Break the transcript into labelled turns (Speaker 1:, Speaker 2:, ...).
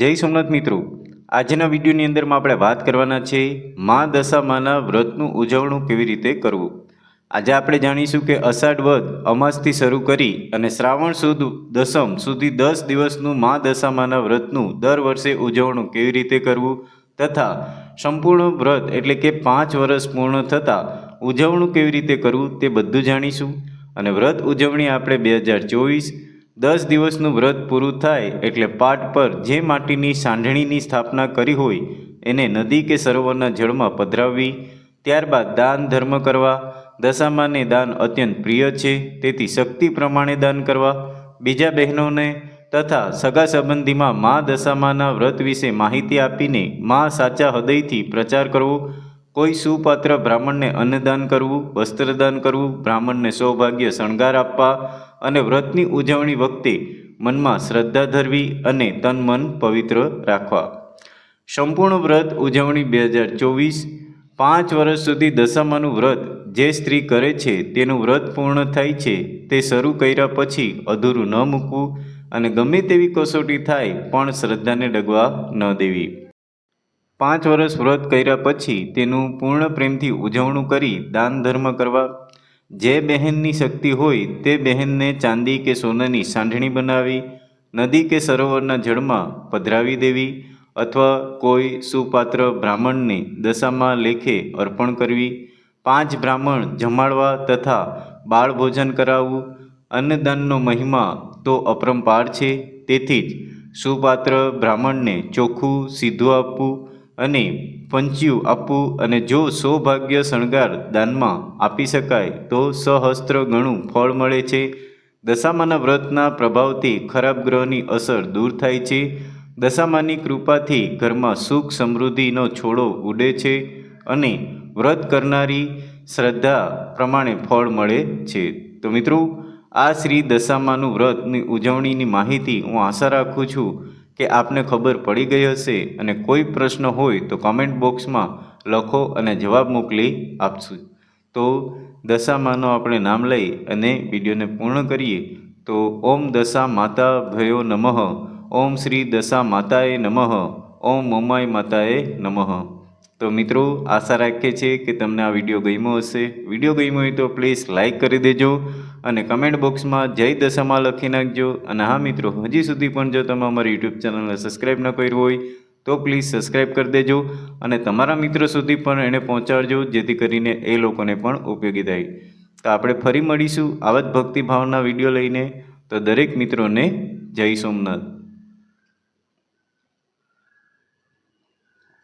Speaker 1: જય સોમનાથ મિત્રો. આજના વિડીયોની અંદરમાં આપણે વાત કરવાના છે, મા દશામાના વ્રતનું ઉજવણું કેવી રીતે કરવું? આજે આપણે જાણીશું કે અષાઢ વધ અમાસથી શરૂ કરી અને શ્રાવણ સુદ, દસમ સુધી દસ દિવસનું મા દશામાના વ્રતનું દર વર્ષે ઉજવણું કેવી રીતે કરવું? તથા સંપૂર્ણ વ્રત એટલે કે પાંચ વર્ષ પૂર્ણ થતાં ઉજવણું કેવી રીતે કરવું તે બધું જાણીશું. અને વ્રત ઉજવણી આપણે બે હજાર ચોવીસ દસ દિવસનું વ્રત પૂરું થાય એટલે પાટ પર જે માટીની સાંઢણીની સ્થાપના કરી હોય, એને નદી કે સરોવરના જળમાં પધરાવવી ત્યારબાદ દાન ધર્મ કરવા. દશામાને દાન અત્યંત પ્રિય છે, તેથી શક્તિ પ્રમાણે દાન કરવા. બીજા બહેનોને તથા સગા સંબંધીમાં મા દશામાના વ્રત વિશે માહિતી આપીને મા સાચા હૃદયથી પ્રચાર કરવો. કોઈ સુપાત્ર બ્રાહ્મણને અન્નદાન કરવું, વસ્ત્રદાન કરવું, બ્રાહ્મણને સૌભાગ્ય શણગાર આપવા અને વ્રતની ઉજવણી વખતે મનમાં શ્રદ્ધા ધરવી અને તન મન પવિત્ર રાખવા. સંપૂર્ણ વ્રત ઉજવણી બે હજાર ચોવીસ, પાંચ વર્ષ સુધી દશામાનું વ્રત જે સ્ત્રી કરે છે તેનું વ્રત પૂર્ણ થાય છે તે શરૂ કર્યા પછી અધૂરું ન મૂકવું અને ગમે તેવી કસોટી થાય પણ શ્રદ્ધાને ડગવા ન દેવી. પાંચ વર્ષ વ્રત કર્યા પછી તેનું પૂર્ણ પ્રેમથી ઉજવણું કરી દાન ધર્મ કરવા જે બહેનની શક્તિ હોય તે બહેનને ચાંદી કે સોનાની સાંઢણી બનાવી, નદી કે સરોવરના જળમાં પધરાવી દેવી અથવા કોઈ સુપાત્ર બ્રાહ્મણને દશામાં લેખે અર્પણ કરવી, પાંચ બ્રાહ્મણ જમાડવા તથા બાળ ભોજન કરાવવું, અન્નદાનનો મહિમા તો અપરંપાર છે. તેથી જ સુપાત્ર બ્રાહ્મણને ચોખ્ખું સીધું આપવું અને પંચ્યું આપવું અને જો સૌભાગ્ય શણગાર દાનમાં આપી શકાય, તો સહસ્ત્ર ગણું ફળ મળે છે. દશામાના વ્રતના પ્રભાવથી ખરાબ ગ્રહની અસર દૂર થાય છે. દશામાની કૃપાથી ઘરમાં સુખ સમૃદ્ધિનો છોડો ઉડે છે અને વ્રત કરનારી શ્રદ્ધા પ્રમાણે ફળ મળે છે. તો મિત્રો, આ શ્રી દશામાનું વ્રતની ઉજવણીની માહિતી હું આશા રાખું છું. કે આપને ખબર પડી ગઈ હશે અને કોઈ પ્રશ્ન હોય તો કોમેન્ટ બોક્સમાં લખો અને જવાબ મોકલી આપશું. તો દશામાનું આપણે નામ લઈ અને વિડીયોને પૂર્ણ કરીએ. તો ઓમ દશા માતા ભયો નમઃ. ઓમ શ્રી દશા માતાએ નમઃ. ઓમ મોમાય માતાએ નમઃ. તો મિત્રો, આશા રાખીએ છીએ કે તમને આ વીડિયો ગમ્યો હશે. વીડિયો ગમ્યો હોય તો પ્લીઝ લાઇક કરી દેજો. અને કમેન્ટ બોક્સમાં જય દશામાં લખી નાખજો. અને હા મિત્રો, હજી સુધી પણ જો તમે અમારી યુટ્યુબ ચેનલને સબસ્ક્રાઈબ ન કર્યું હોય, તો પ્લીઝ સબસ્ક્રાઈબ કરી દેજો અને તમારા મિત્રો સુધી પણ એને પહોંચાડજો, જેથી કરીને એ લોકોને પણ ઉપયોગી થાય. તો આપણે ફરી મળીશું આવા જ ભક્તિભાવના વીડિયો લઈને. તો દરેક મિત્રોને જય સોમનાથ.